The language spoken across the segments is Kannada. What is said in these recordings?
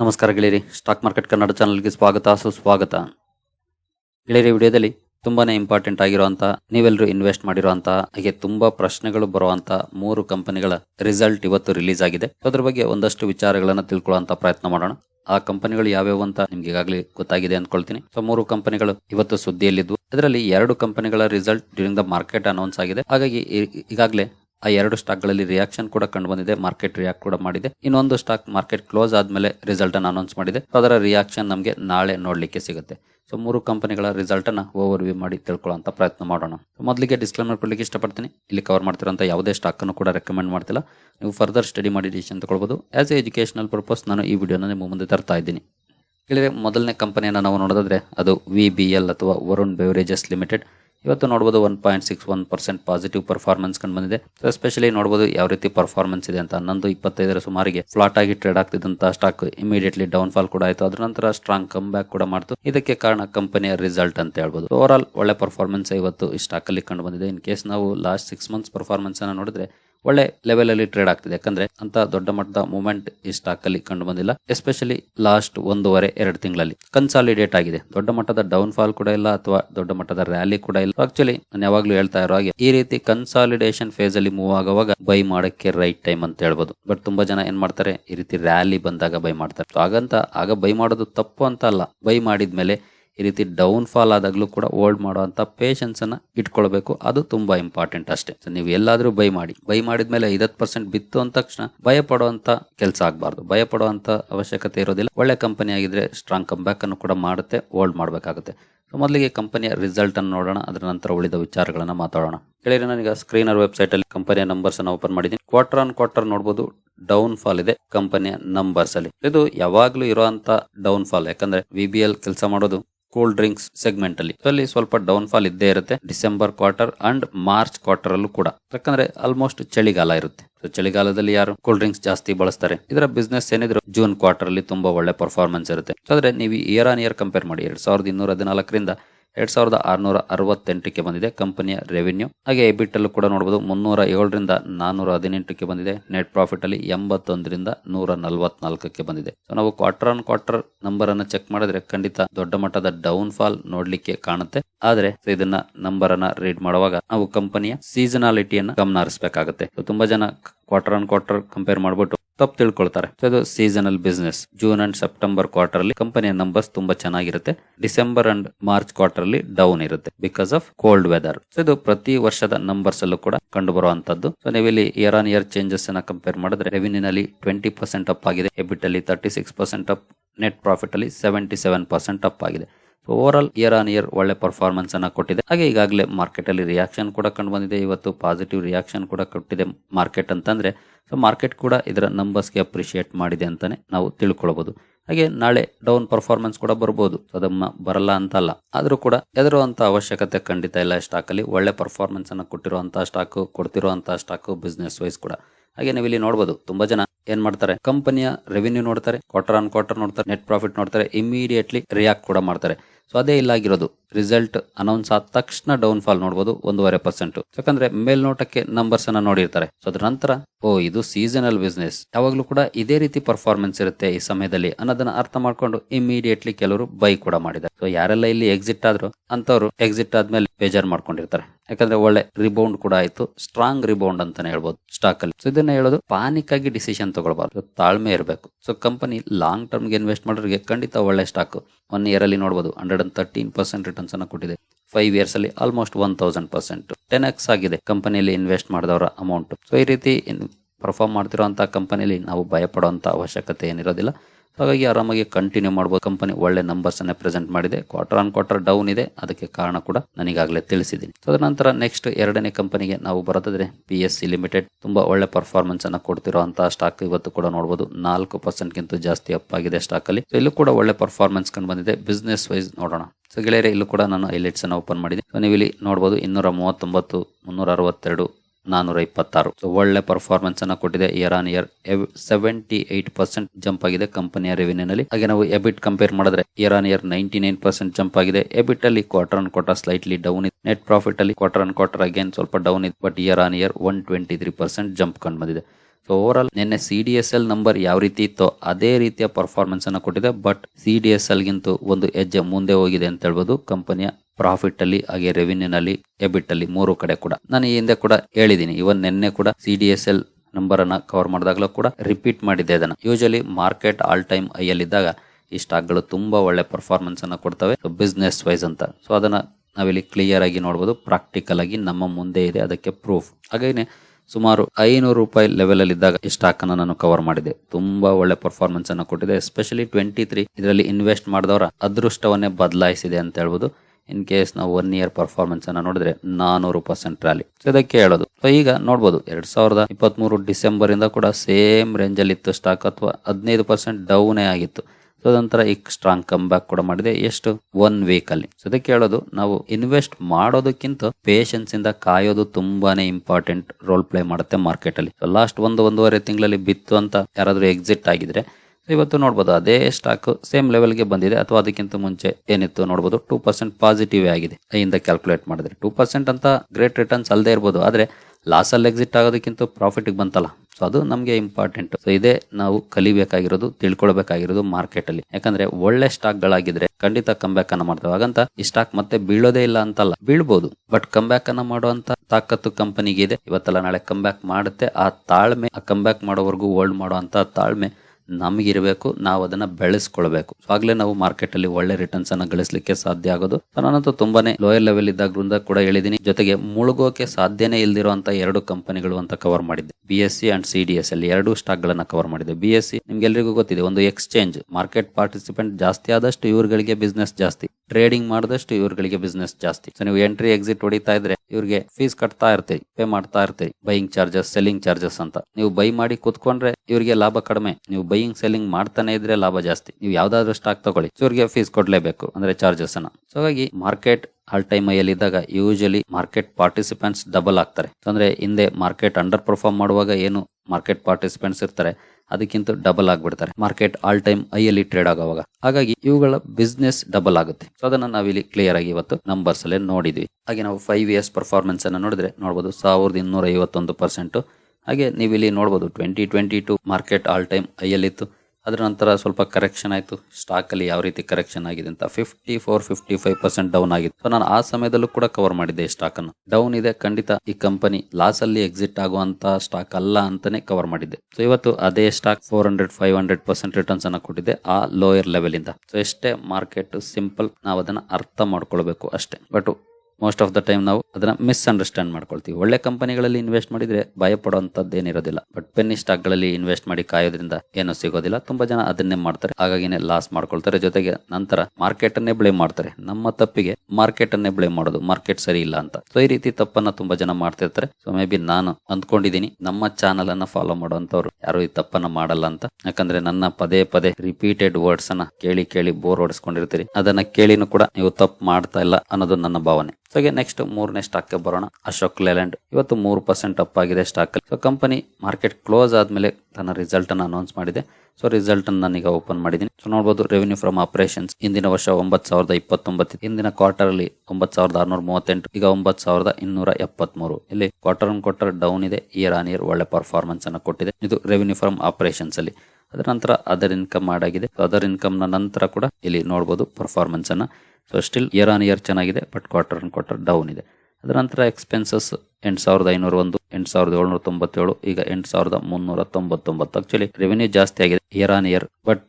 ನಮಸ್ಕಾರ ಗೆಳೆಯರಿ. ಸ್ಟಾಕ್ ಮಾರ್ಕೆಟ್ ಕನ್ನಡ ಚಾನಲ್ಗೆ ಸ್ವಾಗತ, ಸುಸ್ವಾಗತ. ಗೆಳೆಯರಿ ವಿಡಿಯೋದಲ್ಲಿ ತುಂಬಾ ಇಂಪಾರ್ಟೆಂಟ್ ಆಗಿರುವಂಥ ನೀವೆಲ್ಲರೂ ಇನ್ವೆಸ್ಟ್ ಮಾಡಿರುವಂಥ ಹಾಗೆ ತುಂಬಾ ಪ್ರಶ್ನೆಗಳು ಬರುವಂಥ ಮೂರು ಕಂಪನಿಗಳ ರಿಸಲ್ಟ್ ಇವತ್ತು ರಿಲೀಸ್ ಆಗಿದೆ. ಅದ್ರ ಬಗ್ಗೆ ಒಂದಷ್ಟು ವಿಚಾರಗಳನ್ನು ತಿಳ್ಕೊಳ್ಳುವಂತ ಪ್ರಯತ್ನ ಮಾಡೋಣ. ಆ ಕಂಪನಿಗಳು ಯಾವ್ಯಾವ ಅಂತ ನಿಮ್ಗೆ ಈಗಾಗಲೇ ಗೊತ್ತಾಗಿದೆ ಅನ್ಕೊಳ್ತೀನಿ ಸೊ ಮೂರು ಕಂಪನಿಗಳು ಇವತ್ತು ಸುದ್ದಿಯಲ್ಲಿದ್ವು. ಅದರಲ್ಲಿ ಎರಡು ಕಂಪನಿಗಳ result during the market announce ಆಗಿದೆ. ಹಾಗಾಗಿ ಈಗಾಗಲೇ ಆ ಎರಡು ಸ್ಟಾಕ್ಗಳಲ್ಲಿ ರಿಯಾಕ್ಷನ್ ಕೂಡ ಕಂಡು ಬಂದಿದೆ ಮಾರ್ಕೆಟ್ ರಿಯಾಕ್ಟ್ ಕೂಡ ಮಾಡಿದೆ. ಇನ್ನೊಂದು ಸ್ಟಾಕ್ ಮಾರ್ಕೆಟ್ ಕ್ಲೋಸ್ ಆದ್ಮೇಲೆ ರಿಸಲ್ಟ್ ಅನ್ನು ಅನೌನ್ಸ್ ಮಾಡಿದೆ. ಅದರ ರಿಯಾಕ್ಷನ್ ನಮಗೆ ನಾಳೆ ನೋಡಲಿಕ್ಕೆ ಸಿಗುತ್ತೆ. ಸೊ ಮೂರು ಕಂಪನಿಗಳ ರಿಸಲ್ಟ್ ಅನ್ನ ಓವರ್ ವ್ಯೂ ಮಾಡಿ ತಿಳ್ಕೊಳ್ಳುವಂತ ಪ್ರಯತ್ನ ಮಾಡೋಣ. ಮೊದಲಿಗೆ ಡಿಸ್ಕ್ಲೇಮರ್ ಕೊಡ್ಲಿಕ್ಕೆ ಇಷ್ಟಪಡ್ತೀನಿ. ಇಲ್ಲಿ ಕವರ್ ಮಾಡ್ತಿರೋಂಥ ಯಾವುದೇ ಸ್ಟಾಕ್ ಅನ್ನು ಕೂಡ ರೆಕಮೆಂಡ್ ಮಾಡ್ತಿಲ್ಲ. ನೀವು ಫರ್ದರ್ ಸ್ಟಡಿ ಮಾಡಿ ಡಿಸಿಷನ್ ತಗೊಳ್ಬೋದು. ಆಸ್ ಎ ಎಜುಕೇಶನಲ್ ಪರ್ಪಸ್ ನಾನು ಈ ವಿಡಿಯೋನ ನಿಮ್ಮ ಮುಂದೆ ತರ್ತಾ ಇದ್ದೀನಿ. ಕೇಳಿದ್ರೆ, ಮೊದಲನೇ ಕಂಪನಿಯನ್ನು ನಾವು ನೋಡೋದಾದ್ರೆ ಅದು ವಿ ಬಿ ಎಲ್ ಅಥವಾ ವರುಣ್ ಬೆವರೇಜಸ್ ಲಿಮಿಟೆಡ್ ಇವತ್ತು ನೋಡ್ಬೋದು one point six one percent positive performance ಕಂಡು ಬಂದಿದೆ. ಎಸ್ಪೆಷಲಿ ನೋಡಬಹುದು ಯಾವ ರೀತಿ ಪರ್ಫಾರ್ಮೆನ್ಸ್ ಇದೆ ಅಂತ. ಹನ್ನೊಂದು ಇಪ್ಪತ್ತೈದರ ಸುಮಾರಿಗೆ ಫ್ಲಾಟ್ ಆಗಿ ಟ್ರೇಡ್ ಆಗ್ತಿದ್ದಂತಹ ಸ್ಟಾಕ್ ಇಮಿಡಿಯೇಟ್ಲಿ ಡೌನ್ ಫಾಲ್ ಕೂಡ ಆಯಿತು. ಅದರ ನಂತರ ಸ್ಟ್ರಾಂಗ್ ಕಮ್ ಬ್ಯಾಕ್ ಕೂಡ ಮಾಡ್ತು. ಇದಕ್ಕೆ ಕಾರಣ ಕಂಪನಿಯ ರಿಸಲ್ಟ್ ಅಂತ ಹೇಳ್ಬೋದು. ಓವರ್ ಆಲ್ ಒಳ್ಳೆ ಪರ್ಫಾರ್ಮೆನ್ಸ್ ಇವತ್ತು ಈ ಸ್ಟಾಕ್ ಅಲ್ಲಿ ಕಂಡು ಬಂದಿದೆ. ಇನ್ ಕೇಸ್ ನಾವು ಲಾಸ್ಟ್ ಸಿಕ್ಸ್ ಮಂತ್ಸ್ ಪರ್ಫಾರ್ಮೆನ್ಸ್ ಅನ್ನು ನೋಡಿದ್ರೆ ಒಳ್ಳೆ ಲೆವೆಲ್ ಅಲ್ಲಿ ಟ್ರೇಡ್ ಆಗ್ತಿದೆ. ಯಾಕಂದ್ರೆ ಅಂತ ದೊಡ್ಡ ಮಟ್ಟದ ಮೂವ್ಮೆಂಟ್ ಈ ಸ್ಟಾಕ್ ಅಲ್ಲಿ ಕಂಡು ಬಂದಿಲ್ಲ ಎಸ್ಪೆಷಲಿ ಲಾಸ್ಟ್ ಒಂದೂವರೆ, ಎರಡು ತಿಂಗಳಲ್ಲಿ. ಕನ್ಸಾಲಿಡೇಟ್ ಆಗಿದೆ. ದೊಡ್ಡ ಮಟ್ಟದ ಡೌನ್ ಫಾಲ್ ಕೂಡ ಇಲ್ಲ ಅಥವಾ ದೊಡ್ಡ ಮಟ್ಟದ ರ್ಯಾಲಿ ಕೂಡ ಇಲ್ಲ. ಆಕ್ಚುಲಿ ನಾನು ಯಾವಾಗ್ಲೂ ಹೇಳ್ತಾ ಇರೋ ಹಾಗೆ, ಈ ರೀತಿ ಕನ್ಸಾಲಿಡೇಷನ್ ಫೇಸ್ ಅಲ್ಲಿ ಮೂವ್ ಆಗುವಾಗ ಬೈ ಮಾಡಕ್ಕೆ ರೈಟ್ ಟೈಮ್ ಅಂತ ಹೇಳ್ಬೋದು. ಬಟ್ ತುಂಬಾ ಜನ ಏನ್ ಮಾಡ್ತಾರೆ, ಈ ರೀತಿ ರ್ಯಾಲಿ ಬಂದಾಗ ಬೈ ಮಾಡ್ತಾರೆ. ಹಾಗಂತ ಆಗ ಬೈ ಮಾಡೋದು ತಪ್ಪು ಅಂತ ಅಲ್ಲ. ಬೈ ಮಾಡಿದ್ಮೇಲೆ ಈ ರೀತಿ ಡೌನ್ ಫಾಲ್ ಆದಾಗಲೂ ಕೂಡ ಹೋಲ್ಡ್ ಪೇಷನ್ಸ್ ಅನ್ನ ಇಟ್ಕೊಳ್ಬೇಕು. ಅದು ತುಂಬಾ ಇಂಪಾರ್ಟೆಂಟ್ ಅಷ್ಟೇ. ಸೊ ನೀವು ಎಲ್ಲಾದ್ರೂ ಬೈ ಮಾಡಿ. ಬೈ ಮಾಡಿದ್ಮೇಲೆ ಐದತ್ ಪರ್ಸೆಂಟ್ ಬಿತ್ತು ಅಂದ ತಕ್ಷಣ ಭಯ ಪಡುವಂತ ಕೆಲಸ ಆಗಬಾರ್ದು. ಭಯ ಪಡುವಂತ ಅವಶ್ಯಕತೆ ಇರೋದಿಲ್ಲ. ಒಳ್ಳೆ ಕಂಪನಿ ಆಗಿದ್ರೆ ಸ್ಟ್ರಾಂಗ್ ಕಂಬ್ಯಾಕ್ ಅನ್ನು ಕೂಡ ಮಾಡುತ್ತೆ ಹೋಲ್ಡ್ ಮಾಡಬೇಕಾಗುತ್ತೆ. ಮೊದಲಿಗೆ ಕಂಪನಿಯ ರಿಸಲ್ಟ್ ಅನ್ನು ನೋಡೋಣ, ಅದರ ನಂತರ ಉಳಿದ ವಿಚಾರಗಳನ್ನು ಮಾತಾಡೋಣ. ಕೇಳಿದ್ರೆ ನನಗೆ ಸ್ಕ್ರೀನರ್ ವೆಬ್ಸೈಟ್ ಅಲ್ಲಿ ಕಂಪನಿಯ ನಂಬರ್ಸ್ ಅನ್ನು ಓಪನ್ ಮಾಡಿದ್ದೀನಿ. ಕ್ವಾರ್ಟರ್ ಆನ್ ಕ್ವಾರ್ಟರ್ ನೋಡಬಹುದು ಡೌನ್ ಫಾಲ್ ಇದೆ ಕಂಪನಿಯ ನಂಬರ್ಸ್ ಅಲ್ಲಿ. ಇದು ಯಾವಾಗಲೂ ಇರುವಂತ ಡೌನ್ ಫಾಲ್ ಯಾಕಂದ್ರೆ ವಿ ಕೆಲಸ ಮಾಡೋದು ಕೂಲ್ ಡ್ರಿಂಕ್ಸ್ ಸೆಗ್ಮೆಂಟ್ ಅಲ್ಲಿ. ಅಲ್ಲಿ ಸ್ವಲ್ಪ ಡೌನ್ ಫಾಲ್ ಇದ್ದೇ ಇರುತ್ತೆ December quarter and March quarter ಅಲ್ಲೂ ಕೂಡ. ಯಾಕಂದ್ರೆ ಆಲ್ಮೋಸ್ಟ್ ಚಳಿಗಾಲ ಇರುತ್ತೆ. ಚಳಿಗಾಲದಲ್ಲಿ ಯಾರು ಕೂಲ್ ಡ್ರಿಂಕ್ಸ್ ಜಾಸ್ತಿ ಬಳಸ್ತಾರೆ? ಇದರ ಬಿಸ್ನೆಸ್ ಏನಿದ್ರು ಜೂನ್ ಕ್ವಾರ್ಟರ್ ಅಲ್ಲಿ ತುಂಬಾ ಒಳ್ಳೆ ಪರ್ಫಾರ್ಮೆನ್ಸ್ ಇರುತ್ತೆ. ಆದ್ರೆ ನೀವು ಇಯರ್ ಆನ್ ಇಯರ್ ಕಂಪೇರ್ ಮಾಡಿ, ಎರಡ್ ಸಾವಿರದ ಇನ್ನೂರ ಹದಿನಾಲ್ಕರಿಂದ ಎರಡ್ ಸಾವಿರದ ಆರ್ನೂರ ಅರವತ್ತೆಂಟಕ್ಕೆ ಬಂದಿದೆ ಕಂಪನಿಯ ರೆವಿನ್ಯೂ. ಹಾಗೆ ಎಬಿಟ್ ಅಲ್ಲೂ ಕೂಡ ನೋಡಬಹುದು ಮುನ್ನೂರ ಏಳರಿಂದ ನಾನೂರ ಹದಿನೆಂಟಕ್ಕೆ ಬಂದಿದೆ. ನೆಟ್ ಪ್ರಾಫಿಟ್ ಅಲ್ಲಿ ಎಂಬತ್ತೊಂದರಿಂದ ನೂರ ನಲವತ್ನಾಲ್ಕಕ್ಕೆ ಬಂದಿದೆ. ಸೊ ನಾವು ಕ್ವಾರ್ಟರ್ ಆನ್ ಕ್ವಾರ್ಟರ್ ನಂಬರ್ ಅನ್ನ ಚೆಕ್ ಮಾಡಿದ್ರೆ ಖಂಡಿತ ದೊಡ್ಡ ಮಟ್ಟದ ಡೌನ್ ಫಾಲ್ ನೋಡ್ಲಿಕ್ಕೆ ಕಾಣುತ್ತೆ. ಆದ್ರೆ ಇದನ್ನ ನಂಬರ್ ಅನ್ನ ರೀಡ್ ಮಾಡುವಾಗ ನಾವು ಕಂಪನಿಯ ಸೀಸನಾಲಿಟಿಯನ್ನು ಗಮನ ಹರಿಸಬೇಕಾಗುತ್ತೆ ತುಂಬಾ ಜನ ಕ್ವಾರ್ಟರ್ ಆನ್ ಕ್ವಾರ್ಟರ್ ಕಂಪೇರ್ ಮಾಡ್ಬಿಟ್ಟು ತಪ್ಪು ತಿಳ್ಕೊಳ್ತಾರೆ. ಅದು seasonal business June and September quarter ಅಲ್ಲಿ ಕಂಪನಿಯ ನಂಬರ್ಸ್ ತುಂಬಾ ಚೆನ್ನಾಗಿರುತ್ತೆ. ಡಿಸೆಂಬರ್ ಅಂಡ್ ಮಾರ್ಚ್ ಕ್ವಾರ್ಟರ್ ಅಲ್ಲಿ ಡೌನ್ ಇರುತ್ತೆ ಬಿಕಾಸ್ ಆಫ್ ಕೋಲ್ಡ್ ವೆದರ್ ಇದು ಪ್ರತಿ ವರ್ಷದ ನಂಬರ್ಸ್ ಅಲ್ಲೂ ಕೂಡ ಕಂಡು ಬರುವಂತದ್ದು ಸೊ ನೀವು ಇಲ್ಲಿ ಇಯರ್ ಆನ್ ಇಯರ್ ಚೇಂಜಸ್ ಅನ್ನ ಕಂಪೇರ್ ಮಾಡಿದ್ರೆ ರೆವಿನ್ಯೂ ನಲ್ಲಿ ಟ್ವೆಂಟಿ ಪರ್ಸೆಂಟ್ ಅಪ್ ಆಗಿದೆ. ಎಬಿಟ್ ಅಲ್ಲಿ thirty six percent up net profit ಅಲ್ಲಿ ಸೆವೆಂಟಿ ಸೆವೆನ್ ಪರ್ಸೆಂಟ್ ಅಪ್ ಆಗಿದೆ. Over all year on year ಒಳ್ಳೆ ಪರ್ಫಾರ್ಮೆನ್ಸ್ ಅನ್ನ ಕೊಟ್ಟಿದೆ. ಹಾಗೆ ಈಗಾಗಲೇ ಮಾರ್ಕೆಟ್ ಅಲ್ಲಿ ರಿಯಾಕ್ಷನ್ ಕೂಡ ಕಂಡು ಬಂದಿದೆ. ಇವತ್ತು ಪಾಸಿಟಿವ್ ರಿಯಾಕ್ಷನ್ ಕೂಡ ಕೊಟ್ಟಿದೆ ಮಾರ್ಕೆಟ್ ಅಂತಂದ್ರೆ. ಸೊ ಮಾರ್ಕೆಟ್ ಕೂಡ ಇದರ ನಂಬರ್ಸ್ಗೆ ಅಪ್ರಿಷಿಯೇಟ್ ಮಾಡಿದೆ ಅಂತಾನೆ ನಾವು ತಿಳ್ಕೊಳ್ಬಹುದು ಹಾಗೆ ನಾಳೆ ಡೌನ್ ಪರ್ಫಾರ್ಮೆನ್ಸ್ ಕೂಡ ಬರ್ಬೋದು. ಅದಮ್ಮ ಬರಲ್ಲ ಅಂತ ಅಲ್ಲ ಆದ್ರೂ ಕೂಡ ಅಂತ ಅವಶ್ಯಕತೆ ಖಂಡಿತ ಇಲ್ಲ ಸ್ಟಾಕ್ ಅಲ್ಲಿ. ಒಳ್ಳೆ ಪರ್ಫಾರ್ಮೆನ್ಸ್ ಅನ್ನ ಕೊಟ್ಟಿರುವಂತಹ ಸ್ಟಾಕ್ ಕೊಡ್ತಿರುವಂತಹ ಸ್ಟಾಕ್ ಬಿಸ್ನೆಸ್ ವೈಸ್ ಕೂಡ. ಹಾಗೆ ನೀವು ನೋಡಬಹುದು ತುಂಬಾ ಜನ ಏನ್ ಮಾಡ್ತಾರೆ? ಕಂಪನಿಯ ರೆವಿನ್ಯೂ ನೋಡ್ತಾರೆ ಕ್ವಾರ್ಟರ್ ಆನ್ ಕ್ವಾರ್ಟರ್ ನೋಡ್ತಾರೆ ನೆಟ್ ಪ್ರಾಫಿಟ್ ನೋಡ್ತಾರೆ ಇಮಿಡಿಯೇಟ್ಲಿ ರಿಯಾಕ್ಟ್ ಕೂಡ ಮಾಡ್ತಾರೆ. ಸೊ ಅದೇ ಇಲ್ಲ ಆಗಿರೋದು ರಿಸಲ್ಟ್ ಅನೌನ್ಸ್ ಆದ ತಕ್ಷಣ ಡೌನ್ ಫಾಲ್ ನೋಡಬಹುದು ಒಂದೂವರೆ ಪರ್ಸೆಂಟ್. ಯಾಕಂದ್ರೆ ಮೇಲ್ನೋಟಕ್ಕೆ ನಂಬರ್ಸ್ ಅನ್ನ ನೋಡಿರ್ತಾರೆ. ಸೊ ಅದ್ರ ನಂತರ, ಓ, ಇದು ಸೀಸನಲ್ ಬಿಸ್ನೆಸ್ ಯಾವಾಗ್ಲೂ ಕೂಡ ಇದೇ ರೀತಿ ಪರ್ಫಾರ್ಮೆನ್ಸ್ ಇರುತ್ತೆ ಈ ಸಮಯದಲ್ಲಿ ಅನ್ನೋದನ್ನ ಅರ್ಥ ಮಾಡ್ಕೊಂಡು ಇಮಿಡಿಯೇಟ್ಲಿ ಕೆಲವರು ಬೈ ಕೂಡ ಮಾಡಿದ್ದಾರೆ. ಸೊ ಯಾರೆಲ್ಲ ಇಲ್ಲಿ ಎಕ್ಸಿಟ್ ಆದ್ರು ಅಂತವ್ರು ಎಕ್ಸಿಟ್ ಆದ್ಮೇಲೆ ಬೇಜಾರ್ ಮಾಡ್ಕೊಂಡಿರ್ತಾರೆ. ಯಾಕಂದ್ರೆ ಒಳ್ಳೆ ರಿಬೌಂಡ್ ಕೂಡ ಆಯ್ತು. ಸ್ಟ್ರಾಂಗ್ ರಿಬೌಂಡ್ ಅಂತಾನೆ ಹೇಳ್ಬೋದು ಸ್ಟಾಕ್ ಅಲ್ಲಿ. ಸೊ ಇದನ್ನ ಹೇಳೋದು ಪಾನಿಕ್ ಆಗಿ ಡಿಸಿಷನ್ ತಗೊಳ್ಬಾರ್ದು. ತಾಳ್ಮೆ ಇರಬೇಕು. ಸೊ ಕಂಪನಿ ಲಾಂಗ್ ಟರ್ಮ್ಗೆ ಇನ್ವೆಸ್ಟ್ ಮಾಡೋರಿಗೆ ಖಂಡಿತ ಒಳ್ಳೆ ಸ್ಟಾಕ್ ಒನ್ ಇಯರ್ ಅಲ್ಲಿ ನೋಡಬಹುದು hundred and thirteen percent returns ಅನ್ನ ಕೊಟ್ಟಿದೆ. ಫೈವ್ ಇಯರ್ಸ್ ಅಲ್ಲಿ almost one thousand percent ten X ಆಗಿದೆ ಕಂಪನಿಯಲ್ಲಿ ಇನ್ವೆಸ್ಟ್ ಮಾಡಿದವರ ಅಮೌಂಟ್ ಸೊ ಈ ರೀತಿ ಪರ್ಫಾರ್ಮ್ ಮಾಡ್ತಿರುವಂತಹ ಕಂಪನಿಯಲ್ಲಿ ನಾವು ಭಯ ಅವಶ್ಯಕತೆ ಏನಿರೋದಿಲ್ಲ. ಹಾಗಾಗಿ ಆರಾಮಾಗಿ ಕಂಟಿನ್ಯೂ ಮಾಡಬಹುದು ಕಂಪನಿ ಒಳ್ಳೆ ನಂಬರ್ಸ್ ಅನ್ನ ಪ್ರೆಸೆಂಟ್ ಮಾಡಿದೆ. ಕ್ವಾರ್ಟರ್ ಆನ್ ಕ್ವಾರ್ಟರ್ ಡೌನ್ ಇದೆ. ಅದಕ್ಕೆ ಕಾರಣ ಕೂಡ ನನಗಾಗಲೇ ತಿಳಿಸಿದ್ದೀನಿ. ಅದರ ನಂತರ ನೆಕ್ಸ್ಟ್ ಎರಡನೇ ಕಂಪನಿಗೆ ನಾವು ಬರೋದಾದ್ರೆ ಪಿ ಎಸ್ ಸಿ ಲಿಮಿಟೆಡ್ ತುಂಬಾ ಒಳ್ಳೆ ಪರ್ಫಾರ್ಮೆನ್ಸ್ ಅನ್ನ ಕೊಡ್ತಿರುವಂತಹ ಸ್ಟಾಕ್ ಇವತ್ತು ಕೂಡ ನೋಡಬಹುದು ನಾಲ್ಕು ಪರ್ಸೆಂಟ್ ಗಿಂತ ಜಾಸ್ತಿ ಅಪ್ ಆಗಿದೆ ಸ್ಟಾಕ್ ಅಲ್ಲಿ. ಇಲ್ಲೂ ಕೂಡ ಒಳ್ಳೆ ಪರ್ಫಾರ್ಮೆನ್ಸ್ ಕಂಡು ಬಂದಿದೆ. ಬಿಸ್ನೆಸ್ ವೈಸ್ ನೋಡೋಣ. ಸೊ ಗೆಳೆಯರೆ, ಇಲ್ಲೂ ಕೂಡ ನಾನು ಹೈಲೈಟ್ಸ್ ಅನ್ನ ಓಪನ್ ಮಾಡಿದೆ ನೀವು ಇಲ್ಲಿ ನೋಡಬಹುದು ಇನ್ನೂರ ಮೂವತ್ತೊಂಬತ್ತು, ಮುನ್ನೂರ ಅರವತ್ತೆರಡು ನಾನೂರ ಇಪ್ಪತ್ತಾರು ಸೊ ಒಳ್ಳೆ ಪರ್ಫಾರ್ಮೆನ್ಸ್ ಅನ್ನ ಕೊಟ್ಟಿದೆ year on year seventy eight percent jump ಆಗಿದೆ ಕಂಪನಿಯ ರೆವಿನ್ಯೂನಲ್ಲಿ ಹಾಗೆ ನಾವು ಎಬಿಟ್ ಕಂಪೇರ್ ಮಾಡಿದ್ರೆ year on year ninety nine percent jump ಆಗಿದೆ. ಎಬಿಟ್ ಅಲ್ಲಿ quarter on quarter slightly down ಇದೆ. ನೆಟ್ ಪ್ರಾಫಿಟ್ ಅಲ್ಲಿ ಕ್ವಾರ್ಟರ್ ಅನ್ ಕ್ವಾರ್ಟರ್ ಅಗೇನ್ ಸ್ವಲ್ಪ ಡೌನ್ ಇದೆ. But year on year one twenty three percent jump ಕಂಡು ಬಂದಿದೆ. ಸೊ ಓವರ್ ಆಲ್ ನಿನ್ನೆ C D S L number ಯಾವ ರೀತಿ ಇತ್ತೋ ಅದೇ ರೀತಿಯ ಪರ್ಫಾರ್ಮೆನ್ಸ್ ಅನ್ನು ಕೊಟ್ಟಿದೆ. But C D S L ಗಿಂತ ಒಂದು ಹೆಜ್ಜೆ ಮುಂದೆ ಹೋಗಿದೆ ಅಂತ ಹೇಳ್ಬೋದು. ಕಂಪನಿಯ ಪ್ರಾಫಿಟ್ ಅಲ್ಲಿ, ಹಾಗೆ ರೆವಿನ್ಯೂ ನಲ್ಲಿ ಎಬಿಟ್ ಅಲ್ಲಿ ಮೂರು ಕಡೆ ಕೂಡ. ನಾನು ಈ ಹಿಂದೆ ಕೂಡ ಹೇಳಿದ್ದೀನಿ. ಇವನ್ ನಿನ್ನೆ ಕೂಡ C D S L number ಅನ್ನ ಕವರ್ ಮಾಡಿದಾಗಲೂ ಕೂಡ ರಿಪೀಟ್ ಮಾಡಿದ್ದೆ ಅದನ್ನ ಯೂಶಲಿ ಮಾರ್ಕೆಟ್ ಆಲ್ ಟೈಮ್ ಐಯಲ್ಲಿದ್ದಾಗ ಈ ಸ್ಟಾಕ್ಗಳು ತುಂಬಾ ಒಳ್ಳೆ ಪರ್ಫಾರ್ಮೆನ್ಸ್ ಅನ್ನ ಕೊಡ್ತವೆ. ಬಿಸ್ನೆಸ್ ವೈಸ್ ಅಂತ. ಸೊ ಅದನ್ನ ನಾವಿಲ್ಲಿ ಕ್ಲಿಯರ್ ಆಗಿ ನೋಡಬಹುದು ಪ್ರಾಕ್ಟಿಕಲ್ ಆಗಿ ನಮ್ಮ ಮುಂದೆ ಇದೆ. ಅದಕ್ಕೆ ಪ್ರೂಫ್ ಹಾಗೇನೆ ಸುಮಾರು ಐನೂರು ರೂಪಾಯಿ ಲೆವೆಲ್ ಅಲ್ಲಿ ಇದ್ದಾಗ ಈ ಸ್ಟಾಕ್ ಅನ್ನು ನಾನು ಕವರ್ ಮಾಡಿದೆ. ತುಂಬಾ ಒಳ್ಳೆ ಪರ್ಫಾರ್ಮೆನ್ಸ್ ಅನ್ನು ಕೊಟ್ಟಿದೆ ಎಸ್ಪೆಷಲಿ ಟ್ವೆಂಟಿ ತ್ರೀ ಇದರಲ್ಲಿ ಇನ್ವೆಸ್ಟ್ ಮಾಡಿದವರ ಅದೃಷ್ಟವನ್ನೇ ಬದಲಾಯಿಸಿದೆ ಅಂತ ಹೇಳ್ಬೋದು. ಇನ್ ಕೇಸ್ ನಾವು ಒನ್ ಇಯರ್ ಪರ್ಫಾರ್ಮೆನ್ಸ್ ಅನ್ನ ನೋಡಿದ್ರೆ ನಾನೂರು ಪರ್ಸೆಂಟ್ ರ್ಯಾಲಿ ಸೊ ಇದಕ್ಕೆ ಹೇಳೋದು. ಈಗ ನೋಡ್ಬೋದು, ಎರಡ್ ಸಾವಿರದ ಇಪ್ಪತ್ತ್ ಮೂರು ಡಿಸೆಂಬರ್ ಇಂದ ಕೂಡ ಸೇಮ್ ರೇಂಜ್ ಅಲ್ಲಿ ಇತ್ತು ಸ್ಟಾಕ್ ಅಥವಾ ಹದಿನೈದು ಪರ್ಸೆಂಟ್ ಡೌನೇ ಆಗಿತ್ತು. ಸೊ ಅದೊಂಥರ ಈಗ ಸ್ಟ್ರಾಂಗ್ ಕಮ್ ಬ್ಯಾಕ್ ಕೂಡ ಮಾಡಿದೆ. ಎಷ್ಟು? ಒನ್ ವೀಕ್ ಅಲ್ಲಿ. ಸೊ ಅದಕ್ಕೆ ಹೇಳೋದು, ನಾವು ಇನ್ವೆಸ್ಟ್ ಮಾಡೋದಕ್ಕಿಂತ ಪೇಷನ್ಸ್ ಇಂದ ಕಾಯೋದು ತುಂಬಾನೇ ಇಂಪಾರ್ಟೆಂಟ್ ರೋಲ್ ಪ್ಲೇ ಮಾಡುತ್ತೆ ಮಾರ್ಕೆಟ್ ಅಲ್ಲಿ. ಸೊ ಲಾಸ್ಟ್ ಒಂದು, ಒಂದೂವರೆ ತಿಂಗಳಲ್ಲಿ ಬಿತ್ತು ಅಂತ ಯಾರಾದ್ರೂ ಎಕ್ಸಿಟ್ ಆಗಿದ್ರೆ ಇವತ್ತು ನೋಡ್ಬೋದು, ಅದೇ ಸ್ಟಾಕ್ ಸೇಮ್ ಲೆವೆಲ್ಗೆ ಬಂದಿದೆ. ಅಥವಾ ಅದಕ್ಕಿಂತ ಮುಂಚೆ ಏನಿತ್ತು ನೋಡ್ಬೋದು ಟೂ ಪರ್ಸೆಂಟ್ ಪಾಸಿಟಿವ್ ಆಗಿದೆ. ಇಂದ ಕ್ಯಾಲ್ಕುಲೇಟ್ ಮಾಡಿದ್ರೆ ಟೂ ಪರ್ಸೆಂಟ್ ಅಂತ ಗ್ರೇಟ್ ರಿಟರ್ನ್ಸ್ ಅಲ್ಲದೆ ಇರ್ಬೋದು. ಆದ್ರೆ ಲಾಸ್ ಅಲ್ಲಿ ಎಕ್ಸಿಟ್ ಆಗೋದಕ್ಕಿಂತ ಪ್ರಾಫಿಟ್ ಬಂತಲ್ಲ. ಸೊ ಅದು ನಮಗೆ ಇಂಪಾರ್ಟೆಂಟ್ ಸೊ ಇದೇ ನಾವು ಕಲಿಬೇಕಾಗಿರೋದು, ತಿಳ್ಕೊಳ್ಬೇಕಾಗಿರೋದು ಮಾರ್ಕೆಟ್ ಅಲ್ಲಿ. ಯಾಕಂದ್ರೆ ಒಳ್ಳೆ ಸ್ಟಾಕ್ ಗಳಾಗಿದ್ರೆ ಖಂಡಿತ ಕಂಬ್ಯಾಕ್ ಅನ್ನ ಮಾಡ್ತೇವೆ. ಹಾಗಂತ ಈ ಸ್ಟಾಕ್ ಮತ್ತೆ ಬೀಳೋದೇ ಇಲ್ಲ ಅಂತಲ್ಲ. ಬೀಳ್ಬೋದು. ಬಟ್ ಕಂಬ್ಯಾಕ್ ಅನ್ನ ಮಾಡುವಂತ ತಾಕತ್ತು ಕಂಪನಿಗೆ ಇದೆ. ಇವತ್ತಲ್ಲ ನಾಳೆ ಕಂಬ್ಯಾಕ್ ಮಾಡುತ್ತೆ. ಆ ತಾಳ್ಮೆ, ಆ ಕಂಬ್ಯಾಕ್ ಮಾಡೋವರೆಗೂ ಹೋಲ್ಡ್ ಮಾಡುವಂತ ತಾಳ್ಮೆ ನಮಗಿರಬೇಕು ನಾವು ಅದನ್ನ ಬೆಳೆಸ್ಕೊಳ್ಬೇಕು. ಸೊ ಆಗ್ಲೇ ನಾವು ಮಾರ್ಕೆಟ್ ಅಲ್ಲಿ ಒಳ್ಳೆ ರಿಟರ್ನ್ಸ್ ಅನ್ನ ಗಳಿಸಲಿಕ್ಕೆ ಸಾಧ್ಯ ಆಗೋದು. ನಾನಂತೂ ತುಂಬಾನೇ ಲೋಯರ್ ಲೆವೆಲ್ ಇದ್ದಾಗ್ರಿಂದ ಕೂಡ ಹೇಳಿದೀನಿ. ಜೊತೆಗೆ ಮುಳುಗೋಕೆ ಸಾಧ್ಯನೇ ಇಲ್ದಿರುವಂತ ಎರಡು ಕಂಪನಿಗಳು ಅಂತ ಕವರ್ ಮಾಡಿದ್ದೆ. B S C and C D S ಅಲ್ಲಿ ಎರಡು ಸ್ಟಾಕ್ ಗಳನ್ನ ಕವರ್ ಮಾಡಿದೆ ಬಿ ಎಸ್ ಸಿ ನಿಮ್ಗೆಲ್ರಿಗೂ ಗೊತ್ತಿದೆ, ಒಂದು ಎಕ್ಸ್ಚೇಂಜ್ ಮಾರ್ಕೆಟ್ ಪಾರ್ಟಿಸಿಪೆಂಟ್ ಜಾಸ್ತಿ ಆದಷ್ಟು ಇವರುಗಳಿಗೆ ಬಿಸ್ನೆಸ್ ಜಾಸ್ತಿ. ಟ್ರೇಡಿಂಗ್ ಮಾಡಿದಷ್ಟು ಇವ್ರಗಳಿಗೆ ಬಿಸ್ನೆಸ್ ಜಾಸ್ತಿ. ಸೊ ನೀವು ಎಂಟ್ರಿ ಎಕ್ಸಿಟ್ ಹೊಡಿತಾ ಇದ್ರೆ ಇವ್ರಿಗೆ ಫೀಸ್ ಕಟ್ತಾ ಇರ್ತೀರಿ ಪೇ ಮಾಡ್ತಾ ಇರ್ತೀರಿ ಬೈಯಿಂಗ್ ಚಾರ್ಜಸ್ ಸೆಲ್ಲಿಂಗ್ ಚಾರ್ಜಸ್ ಅಂತ. ನೀವು ಬೈ ಮಾಡಿ ಕೂತ್ಕೊಂಡ್ರೆ ಇವರಿಗೆ ಲಾಭ ಕಡಿಮೆ. ನೀವು ಬೈಯಿಂಗ್ ಸೆಲ್ಲಿಂಗ್ ಮಾಡ್ತಾನೆ ಇದ್ರೆ ಲಾಭ ಜಾಸ್ತಿ. ನೀವು ಯಾವ್ದಾದ್ರು ಸ್ಟಾಕ್ ತಗೊಳ್ಳಿ. ಸೊ ಇವ್ರಿಗೆ ಫೀಸ್ ಕೊಡ್ಲೇಬೇಕು, ಅಂದ್ರೆ ಚಾರ್ಜಸ್ ಅನ್ನ. ಸೊ ಹಾಗಾಗಿ ಮಾರ್ಕೆಟ್ ಆಲ್ ಟೈಮ್ ಐಯಲ್ಲಿ ಇದ್ದಾಗ ಯೂಶಲಿ ಮಾರ್ಕೆಟ್ ಪಾರ್ಟಿಸಿಪೆಂಟ್ಸ್ ಡಬಲ್ ಆಗ್ತಾರೆ ಅಂದ್ರೆ ಹಿಂದೆ ಮಾರ್ಕೆಟ್ ಅಂಡರ್ ಪರ್ಫಾರ್ಮ್ ಮಾಡುವಾಗ ಏನು ಮಾರ್ಕೆಟ್ ಪಾರ್ಟಿಸಿಪೆಂಟ್ಸ್ ಇರ್ತಾರೆ? ಅದಕ್ಕಿಂತ ಡಬಲ್ ಆಗ್ಬಿಡ್ತಾರೆ. ಮಾರ್ಕೆಟ್ ಆಲ್ ಟೈಮ್ ಐಯಲ್ಲಿ ಟ್ರೇಡ್ ಆಗುವಾಗ. ಹಾಗಾಗಿ ಇವುಗಳ ಬಿಸ್ನೆಸ್ ಡಬಲ್ ಆಗುತ್ತೆ. ಸೊ ಅದನ್ನ ನಾವಿಲ್ಲಿ ಕ್ಲಿಯರ್ ಆಗಿ ಇವತ್ತು ನಂಬರ್ಸ್ ಅಲ್ಲಿ ನೋಡಿದ್ವಿ. ಹಾಗೆ ನಾವು ಫೈವ್ ಇಯರ್ಸ್ ಪರ್ಫಾರ್ಮೆನ್ಸ್ ಅನ್ನ ನೋಡಿದ್ರೆ ನೋಡಬಹುದು ಸಾವಿರದ ಇನ್ನೂರ ಐವತ್ತೊಂದು ಪರ್ಸೆಂಟ್ ಹಾಗೆ ನೀವು ಇಲ್ಲಿ ನೋಡಬಹುದು twenty twenty two market all time ಐಯಲ್ಲಿತ್ತು ಅದರ ನಂತರ ಸ್ವಲ್ಪ ಕರೆಕ್ಷನ್ ಆಯಿತು. ಸ್ಟಾಕಲ್ಲಿ ಯಾವ ರೀತಿ ಕರೆಕ್ಷನ್ ಆಗಿದೆ ಅಂತ fifty four fifty five percent down ಆಗಿತ್ತು ಸೊ ನಾನು ಆ ಸಮಯದಲ್ಲೂ ಕೂಡ ಕವರ್ ಮಾಡಿದ್ದೆ ಸ್ಟಾಕ್ ಅನ್ನು. ಡೌನ್ ಇದೆ, ಖಂಡಿತ ಈ ಕಂಪನಿ ಲಾಸ್ ಅಲ್ಲಿ ಎಕ್ಸಿಟ್ ಆಗುವಂತ ಸ್ಟಾಕ್ ಅಲ್ಲ ಅಂತಾನೆ ಕವರ್ ಮಾಡಿದ್ದೆ. ಸೊ ಇವತ್ತು ಅದೇ stock four hundred five hundred percent returns ಅನ್ನ ಕೊಟ್ಟಿದೆ ಆ ಲೋಯರ್ ಲೆವೆಲ್ ಇಂದ. ಸೊ ಎಷ್ಟೇ ಮಾರ್ಕೆಟ್ ಸಿಂಪಲ್ ನಾವು ಅದನ್ನ ಅರ್ಥ ಮಾಡ್ಕೊಳ್ಬೇಕು ಅಷ್ಟೇ. But most of the time ನಾವು ಅದನ್ನ ಮಿಸ್ಅಂಡರ್ಸ್ಟ್ಯಾಂಡ್ ಮಾಡ್ಕೊಳ್ತೀವಿ. ಒಳ್ಳೆ ಕಂಪನಿಗಳಲ್ಲಿ ಇನ್ವೆಸ್ಟ್ ಮಾಡಿದ್ರೆ ಭಯ ಪಡುವಂತದ್ದು ಏನಿರೋದಿಲ್ಲ ಬಟ್ ಪೆನ್ನಿ ಸ್ಟಾಕ್ಗಳಲ್ಲಿ ಇನ್ವೆಸ್ಟ್ ಮಾಡಿ ಕಾಯೋದ್ರಿಂದ ಏನು ಸಿಗೋದಿಲ್ಲ. ತುಂಬಾ ಜನ ಅದನ್ನೇ ಮಾಡ್ತಾರೆ. ಹಾಗಾಗಿನೇ ಲಾಸ್ ಮಾಡ್ಕೊಳ್ತಾರೆ. ಜೊತೆಗೆ ನಂತರ ಮಾರ್ಕೆಟ್ ಅನ್ನೇ ಬ್ಲೇಮ್ ಮಾಡ್ತಾರೆ. ನಮ್ಮ ತಪ್ಪಿಗೆ ಮಾರ್ಕೆಟ್ ಅನ್ನೇ ಬ್ಲೇಮ್ ಮಾಡೋದು. ಮಾರ್ಕೆಟ್ ಸರಿ ಇಲ್ಲ ಅಂತ. ಸೊ ಈ ರೀತಿ ತಪ್ಪನ್ನ ತುಂಬಾ ಜನ ಮಾಡ್ತಿರ್ತಾರೆ ಸೊ ಮೇ ಬಿ ನಾನು ಅಂದ್ಕೊಂಡಿದ್ದೀನಿ. ನಮ್ಮ ಚಾನಲ್ ಅನ್ನ ಫಾಲೋ ಮಾಡುವಂತವ್ರು ಯಾರು ಈ ತಪ್ಪನ್ನ ಮಾಡಲ್ಲ ಅಂತ. ಯಾಕಂದ್ರೆ ನನ್ನ ಪದೇ ಪದೇ ರಿಪೀಟೆಡ್ ವರ್ಡ್ಸ್ ಅನ್ನ ಕೇಳಿ ಕೇಳಿ ಬೋರ್ ಹೊಡಿಸ್ಕೊಂಡಿರ್ತೀರಿ. ಅದನ್ನ ಕೇಳಿನೂ ಕೂಡ ನೀವು ತಪ್ಪು ಮಾಡ್ತಾ ಇಲ್ಲ ಅನ್ನೋದು ನನ್ನ ಭಾವನೆ. ಸೊ ನೆಕ್ಸ್ಟ್ ಮೂರನೇ ಸ್ಟಾಕ್ ಬರೋಣ. ಅಶೋಕ್ ಲೇಲ್ಯಾಂಡ್ ಇವತ್ತು ಮೂರು ಪರ್ಸೆಂಟ್ ಅಪ್ ಆಗಿದೆ stock so company market close ಆದ್ಮೇಲೆ ತನ್ನ ರಿಸಲ್ಟ್ ಅನ್ನು ಅನೌನ್ಸ್ ಮಾಡಿದೆ. ಸೊ ರಿಸಲ್ಟ್ ಅನ್ನು ನಾನೀಗ ಓಪನ್ ಮಾಡಿದ್ದೀನಿ. ಸೊ ನೋಡಬಹುದು ರೆವೆನ್ಯೂ ಫ್ರಮ್ ಆಪರೇಷನ್ಸ್ ಇಂದಿನ ವರ್ಷ ಒಂಬತ್ತು ಸಾವಿರದ ಇಪ್ಪತ್ತೊಂಬತ್ತು ಇಂದಿನ ಕ್ವಾರ್ಟರ್ ಅಲ್ಲಿ ಒಂಬತ್ತು ಸಾವಿರದ ಆರ್ನೂರ ಮೂವತ್ತೆಂಟು, ಈಗ ಒಂಬತ್ತು ಸಾವಿರದ ಇನ್ನೂರ ಎಪ್ಪತ್ಮೂರು ಇಲ್ಲಿ ಕ್ವಾರ್ಟರ್ ಆನ್ ಕ್ವಾರ್ಟರ್ ಡೌನ್ ಇದೆ ಇಯರ್ ಆನ್ ಇಯರ್ ಒಳ್ಳೆ ಪರ್ಫಾರ್ಮೆನ್ಸ್ ಅನ್ನು ಕೊಟ್ಟಿದೆ. ಇದು ರೆವೆನ್ಯೂ ಫ್ರಮ್ ಆಪರೇಷನ್ಸ್ ಅಲ್ಲಿ. ಅದರ ನಂತರ ಅದರ್ ಇನ್ಕಮ್ ಮಾಡಾಗಿದೆ. ಅದರ್ ಇನ್ಕಮ್ನ ನಂತರ ಕೂಡ ಇಲ್ಲಿ ನೋಡಬಹುದು ಪರ್ಫಾರ್ಮೆನ್ಸ್ ಅನ್ನ. So still year on year ಚೆನ್ನಾಗಿದೆ but quarter on quarter down ಇದೆ. ಅದರ ನಂತರ ಎಕ್ಸ್ಪೆನ್ಸಸ್ ಎಂಟು ಸಾವಿರದ ಐನೂರ ಒಂದು, ಎಂಟು ಸಾವಿರದ ಏಳ್ನೂರ ತೊಂಬತ್ತೇಳು, ಈಗ ಎಂಟು ಸಾವಿರದ ಮುನ್ನೂರ ತೊಂಬತ್ತೊಂಬತ್ತು. ಆಕ್ಚುಲಿ ರೆವೆನ್ಯೂ ಜಾಸ್ತಿ ಆಗಿದೆ year on year but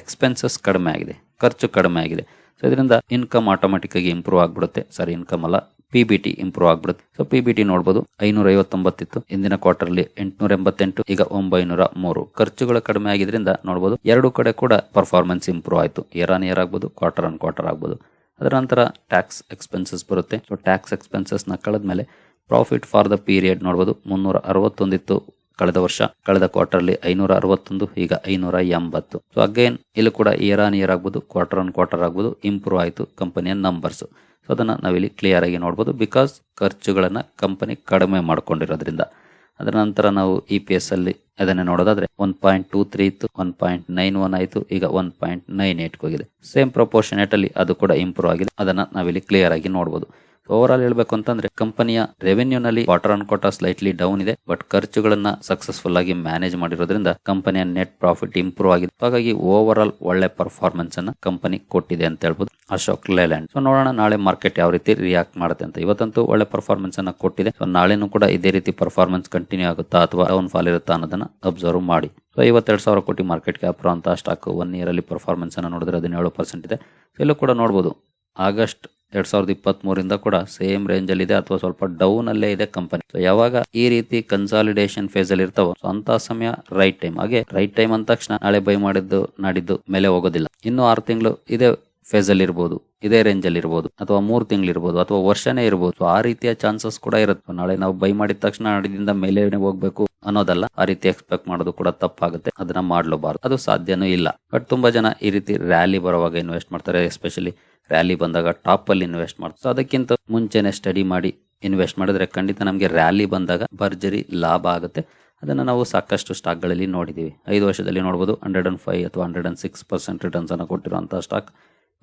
expenses ಕಡಿಮೆ ಆಗಿದೆ, ಖರ್ಚು ಕಡಿಮೆ ಆಗಿದೆ. ಸೊ ಇದರಿಂದ ಇನ್ಕಮ್ ಆಟೋಮೆಟಿಕ್ ಆಗಿ ಇಂಪ್ರೂವ್ ಆಗ್ಬಿಡುತ್ತೆ. ಸಾರಿ ಇನ್ಕಮ್ ಅಲ್ಲ ಪಿ ಬಿ ಟಿ ಇಂಪ್ರೂವ್ ಆಗ್ಬಿಡುತ್ತೆ. ಸೊ ಪಿ ಬಿ ಟಿ ನೋಡಬಹುದು ಐನೂರ ಐವತ್ತೊಂಬತ್ತಿತ್ತು ಇಂದಿನ ಕ್ವಾರ್ಟರ್ ಅಲ್ಲಿ ಎಂಟುನೂರ ಎಂಬತ್ತೆಂಟು ಈಗ ಒಂಬೈನೂರ ಮೂರು ಖರ್ಚುಗಳು ಕಡಿಮೆ ಆಗಿದ್ರಿಂದ ನೋಡಬಹುದು ಎರಡು ಕಡೆ ಕೂಡ ಪರ್ಫಾರ್ಮೆನ್ಸ್ ಇಂಪ್ರೂವ್ ಆಯಿತು. ಇಯರ್ ಆನ್ ಇಯರ್ ಆಗ್ಬೋದು ಕ್ವಾರ್ಟರ್ ಆನ್ ಕ್ವಾರ್ಟರ್ ಆಗ್ಬೋದು. ಅದರ ನಂತರ ಟ್ಯಾಕ್ಸ್ ಎಕ್ಸ್ಪೆನ್ಸಸ್ ಬರುತ್ತೆ. ಸೊ ಟ್ಯಾಕ್ಸ್ ಎಕ್ಸ್ಪೆನ್ಸಸ್ನ ಕಳೆದ್ಮೇಲೆ ಪ್ರಾಫಿಟ್ ಫಾರ್ ದ ಪೀರಿಯಡ್ ನೋಡಬಹುದು ಮುನ್ನೂರ ಅರವತ್ತೊಂದಿತ್ತು ಕಳೆದ ವರ್ಷ, ಕಳೆದ ಕ್ವಾರ್ಟರ್ ಅಲ್ಲಿ ಐನೂರ ಅರವತ್ತೊಂದು ಈಗ ಐನೂರ ಎಂಬತ್ತು ಸೊ ಅಗೇನ್ ಇಲ್ಲಿ ಕೂಡ ಇಯರ್ ಆನ್ ಇಯರ್ ಆಗ್ಬೋದು ಕ್ವಾರ್ಟರ್ ಆನ್ ಕ್ವಾರ್ಟರ್ ಆಗ್ಬೋದು ಇಂಪ್ರೂವ್ ಆಯಿತು ಕಂಪನಿಯ ನಂಬರ್ಸ್ ಸೊ ಅದನ್ನ ನಾವಿಲ್ಲಿ ಕ್ಲಿಯರ್ ಆಗಿ ನೋಡ್ಬೋದು ಬಿಕಾಸ್ ಖರ್ಚುಗಳನ್ನ ಕಂಪನಿ ಕಡಿಮೆ ಮಾಡ್ಕೊಂಡಿರೋದ್ರಿಂದ. ಅದರ ನಂತರ ನಾವು ಇ ಪಿ ಎಸ್ ಅಲ್ಲಿ ಅದನ್ನೇ ನೋಡೋದಾದ್ರೆ ಒನ್ ಪಾಯಿಂಟ್ ಟೂ ತ್ರೀ ಇತ್ತು ಒನ್ ಪಾಯಿಂಟ್ ನೈನ್ ಒನ್ ಆಯಿತು, ಈಗ ಒನ್ ಪಾಯಿಂಟ್ ನೈನ್ ಏಟ್ ಹೋಗಿದೆ. ಸೇಮ್ ಪ್ರಪೋರ್ಷನೇಟ್ ಅಲ್ಲಿ ಅದು ಕೂಡ ಇಂಪ್ರೂವ್ ಆಗಿದೆ, ಅದನ್ನ ನಾವಿಲ್ಲಿ ಕ್ಲಿಯರ್ ಆಗಿ ನೋಡಬಹುದು ಓವರ್ ಆಲ್ ಹೇಳಬೇಕು ಅಂತಂದ್ರೆ ಕಂಪನಿಯ ರೆವೆನ್ಯೂ ನಲ್ಲಿ quarter on quarter slightly down ಇದೆ ಬಟ್ ಖರ್ಚುಗಳನ್ನ ಸಕ್ಸಸ್ಫುಲ್ ಆಗಿ ಮ್ಯಾನೇಜ್ ಮಾಡಿರೋದ್ರಿಂದ ಕಂಪನಿಯ ನೆಟ್ ಪ್ರಾಫಿಟ್ ಇಂಪ್ರೂವ್ ಆಗಿದೆ. ಹಾಗಾಗಿ ಓವರ್ ಆಲ್ ಒಳ್ಳೆ ಪರ್ಫಾರ್ಮೆನ್ಸ್ ಅನ್ನ ಕಂಪನಿ ಕೊಟ್ಟಿದೆ ಅಂತ ಹೇಳ್ಬೋದು ಅಶೋಕ್ ಲೇಲ್ಯಾಂಡ್. ಸೊ ನೋಡೋಣ ನಾಳೆ ಮಾರ್ಕೆಟ್ ಯಾವ ರೀತಿ ರಿಯಾಕ್ಟ್ ಮಾಡುತ್ತೆ ಅಂತ. ಇವತ್ತಂತೂ ಒಳ್ಳೆ ಪರ್ಫಾರ್ಮೆನ್ಸ್ ಅನ್ನ ಕೊಟ್ಟಿದೆ. ಸೊ ನಾಳೆನೂ ಕೂಡ ಇದೇ ರೀತಿ ಪರ್ಫಾರ್ಮೆನ್ಸ್ ಕಂಟಿನ್ಯೂ ಆಗುತ್ತಾ ಅಥವಾ ಡೌನ್ ಫಾಲ್ ಇರುತ್ತಾ ಅನ್ನೋದನ್ನ ಅಬ್ಸರ್ವ್ ಮಾಡಿ. ಸೊ ಐವತ್ತೆರಡು ಸಾವಿರ ಕೋಟಿ ಮಾರ್ಕೆಟ್ ಕ್ಯಾಪ್ ಅಂತ ಸ್ಟಾಕ್ ಒನ್ ಇಯರ್ ಅಲ್ಲಿ ಪರ್ಫಾರ್ಮೆನ್ಸ್ ಅನ್ನ ನೋಡಿದ್ರೆ ಹದಿನೇಳು ಪರ್ಸೆಂಟ್ ಇದೆ. ಸೊ ಇಲ್ಲೂ ಕೂಡ ನೋಡಬಹುದು ಆಗಸ್ಟ್ ಎರಡ್ ಸಾವಿರದ ಇಪ್ಪತ್ತ್ ಮೂರಿಂದ ಕೂಡ ಸೇಮ್ ರೇಂಜ್ ಅಲ್ಲಿ ಇದೆ ಅಥವಾ ಸ್ವಲ್ಪ ಡೌನ್ ಅಲ್ಲೇ ಇದೆ ಕಂಪನಿ. ಸೊ ಯಾವಾಗ ಈ ರೀತಿ ಕನ್ಸಾಲಿಡೇಷನ್ ಫೇಸ್ ಅಲ್ಲಿ ಇರ್ತಾವೋ ಸೊ ಅಂತ ಸಮಯ ರೈಟ್ ಟೈಮ್ ಹಾಗೆ ರೈಟ್ ಟೈಮ್ ಅಂದ ತಕ್ಷಣ ನಾಳೆ ಬೈ ಮಾಡಿದ್ದು, ನಾಡಿದ್ದು ಮೇಲೆ ಹೋಗೋದಿಲ್ಲ. ಇನ್ನು ಆರು ತಿಂಗಳು ಇದೇ ಫೇಸ್ ಅಲ್ಲಿ ಇರ್ಬೋದು ಇದೇ ರೇಂಜ್ ಅಲ್ಲಿ ಇರ್ಬೋದು ಅಥವಾ ಮೂರು ತಿಂಗಳು ಇರ್ಬೋದು ಅಥವಾ ವರ್ಷನೇ ಇರ್ಬೋದು, ಆ ರೀತಿಯ ಚಾನ್ಸಸ್ ಕೂಡ ಇರುತ್ತೆ. ನಾಳೆ ನಾವು ಬೈ ಮಾಡಿದ ತಕ್ಷಣ ನಾಡಿದಿಂದ ಮೇಲೆ ಹೋಗ್ಬೇಕು ಅನ್ನೋದಲ್ಲ, ಆ ರೀತಿ ಎಕ್ಸ್ಪೆಕ್ಟ್ ಮಾಡೋದು ಕೂಡ ತಪ್ಪಾಗುತ್ತೆ. ಅದನ್ನ ಮಾಡಲೂಬಾರ್ದು. ಅದು ಸಾಧ್ಯನೂ ಇಲ್ಲ. ಬಟ್ ತುಂಬಾ ಜನ ಈ ರೀತಿ ರ್ಯಾಲಿ ಬರುವಾಗ ಇನ್ವೆಸ್ಟ್ ಮಾಡ್ತಾರೆ, ಎಸ್ಪೆಷಲಿ ರ್ಯಾಲಿ ಬಂದಾಗ ಟಾಪ್ ಅಲ್ಲಿ ಇನ್ವೆಸ್ಟ್ ಮಾಡ್ತಾರೆ. ಅದಕ್ಕಿಂತ ಮುಂಚೆನೆ ಸ್ಟಡಿ ಮಾಡಿ ಇನ್ವೆಸ್ಟ್ ಮಾಡಿದ್ರೆ ಖಂಡಿತ ನಮಗೆ ರ್ಯಾಲಿ ಬಂದಾಗ ಭರ್ಜರಿ ಲಾಭ ಆಗುತ್ತೆ. ಅದನ್ನು ನಾವು ಸಾಕಷ್ಟು ಸ್ಟಾಕ್ಗಳಲ್ಲಿ ನೋಡಿದ್ದೀವಿ ಐದು ವರ್ಷದಲ್ಲಿ ನೋಡ್ಬೋದು ಹಂಡ್ರೆಡ್ ಅಂಡ್ ಫೈವ್ ಅಥವಾ hundred and six percent returns ಅನ್ನು ಕೊಟ್ಟಿರುವಂತಹ ಸ್ಟಾಕ್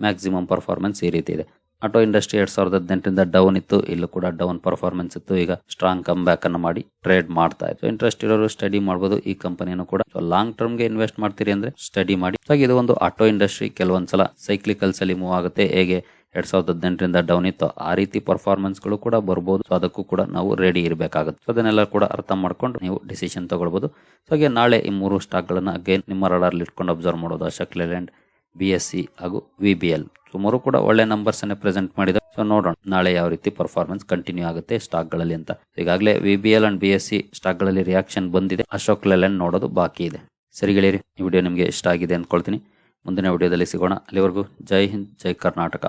ಮ್ಯಾಕ್ಸಿಮಮ್ ಪರ್ಫಾರ್ಮೆನ್ಸ್ ಈ ರೀತಿ ಇದೆ. ಆಟೋ ಇಂಡಸ್ಟ್ರಿ ಎರಡ್ ಸಾವಿರದ ಹದಿನೆಂಟರಿಂದ ಡೌನ್ ಇತ್ತು. ಇಲ್ಲೂ ಕೂಡ ಡೌನ್ ಪರ್ಫಾರ್ಮೆನ್ಸ್ ಇತ್ತು. ಈಗ ಸ್ಟ್ರಾಂಗ್ ಕಮ್ ಬ್ಯಾಕ್ ಅನ್ನು ಮಾಡಿ ಟ್ರೇಡ್ ಮಾಡ್ತಾ ಇತ್ತು ಇಂಟ್ರೆಸ್ಟ್ ಇರೋರು ಸ್ಟಡಿ ಮಾಡಬಹುದು ಈ ಕಂಪನಿಯನ್ನು ಕೂಡ ಲಾಂಗ್ ಟರ್ಮ್ಗೆ ಇನ್ವೆಸ್ಟ್ ಮಾಡ್ತೀರಿ ಅಂದ್ರೆ ಸ್ಟಡಿ ಮಾಡಿ. ಹಾಗೆ ಇದು ಒಂದು ಆಟೋ ಇಂಡಸ್ಟ್ರಿ ಕೆಲವೊಂದ್ಸಲ ಸೈಕ್ಲಿಕಲ್ಸ್ ಅಲ್ಲಿ ಮೂವ್ ಆಗುತ್ತೆ. ಹೇಗೆ ಎರಡ್ ಸಾವಿರದ ಹದಿನೆಂಟರಿಂದ ಡೌನ್ ಇತ್ತು ಆ ರೀತಿ ಪರ್ಫಾರ್ಮೆನ್ಸ್ಗಳು ಕೂಡ ಬರ್ಬೋದು. ಸೊ ಅದಕ್ಕೂ ಕೂಡ ನಾವು ರೆಡಿ ಇರಬೇಕಾಗುತ್ತೆ. ಸೊ ಅದನ್ನೆಲ್ಲ ಕೂಡ ಅರ್ಥ ಮಾಡ್ಕೊಂಡು ನೀವು ಡಿಸಿಷನ್ ತಗೊಳ್ಬಹುದು ಸೊ ಹಾಗೆ ನಾಳೆ ಈ ಮೂರು ಸ್ಟಾಕ್ ಗಳನ್ನ ಅಗೇನ್ ನಿಮ್ಮ ರಡಾರ್ ಇಟ್ಕೊಂಡು ಅಬ್ಸರ್ವ್ ಮಾಡೋದು. Ashok Leyland B S C ಹಾಗೂ ವಿ ಬಿ ಎಲ್ ಸುಮಾರು ಕೂಡ ಒಳ್ಳೆ ನಂಬರ್ಸ್ ಅನ್ನೇ ಪ್ರೆಸೆಂಟ್ ಮಾಡಿದ್ರು ಸೊ ನೋಡೋಣ. ನಾಳೆ ಯಾವ ರೀತಿ ಪರ್ಫಾರ್ಮೆನ್ಸ್ ಕಂಟಿನ್ಯೂ ಆಗುತ್ತೆ ಸ್ಟಾಕ್ಗಳಲ್ಲಿ ಅಂತ. ಈಗಾಗಲೇ V B L and B S C ಸ್ಟಾಕ್ಗಳಲ್ಲಿ reaction ಬಂದಿದೆ. ಅಶೋಕ್ ಲೇಲ್ಯಾಂಡ್ ನೋಡೋದು ಬಾಕಿ ಇದೆ. ಸರಿ ಗೆಳೆಯರಿ, ಈ ವಿಡಿಯೋ ನಿಮಗೆ ಇಷ್ಟ ಆಗಿದೆ ಅಂದ್ಕೊಳ್ತೀನಿ. ಮುಂದಿನ ವಿಡಿಯೋದಲ್ಲಿ ಸಿಗೋಣ. ಅಲ್ಲಿವರೆಗೂ ಜೈ ಹಿಂದ್, ಜೈ ಕರ್ನಾಟಕ.